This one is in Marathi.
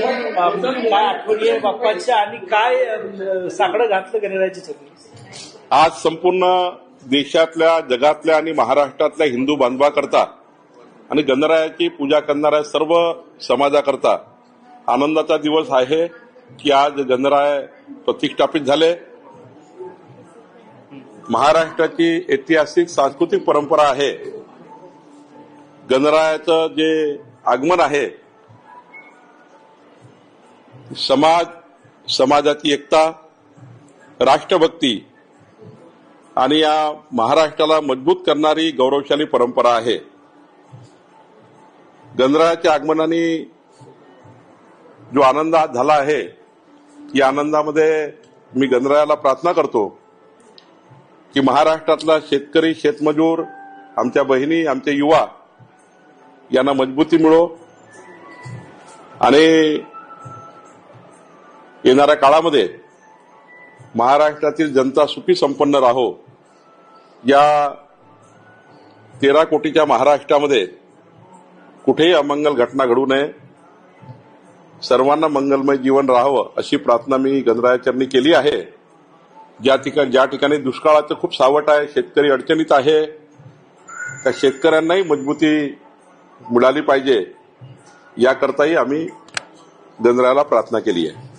काय आठवणी बाप्पाच्या आणि काय साकडं घातलं गणरायाची चरणी? आज संपूर्ण देशातल्या जगातल्या आणि महाराष्ट्रातल्या हिंदू बांधवाकरता आणि गणरायाची पूजा करणाऱ्या सर्व समाजाकरता आनंदाचा दिवस आहे की आज गणराय प्रतिष्ठापित झाले. महाराष्ट्राची ऐतिहासिक सांस्कृतिक परंपरा आहे. गणरायाचं जे आगमन आहे समाज समाजाची एकता राष्ट्रभक्ती आणि या महाराष्ट्राला मजबूत करणारी गौरवशाली परंपरा आहे. गणरायाच्या आगमनाने जो आनंद आज झाला आहे या आनंदामध्ये मी गणरायाला प्रार्थना करतो की महाराष्ट्रातला शेतकरी शेतमजूर आमच्या बहिणी आमचे युवा यांना मजबूती मिळो आणि येणाऱ्या काळामध्ये महाराष्ट्रातील जनता सुखी संपन्न राहो. या तेरा कोटीच्या महाराष्ट्रामध्ये कुठेही अमंगल घटना घडू नये. सर्वांना मंगलमय जीवन राहावं अशी प्रार्थना मी गणरायाचरणी केली आहे. ज्या ठिकाणी ज्या ठिकाणी दुष्काळाचं खूप सावट आहे शेतकरी अडचणीत आहे त्या शेतकऱ्यांनाही मजबूती मिळाली पाहिजे. याकरताही आम्ही गणरायाला प्रार्थना केली आहे.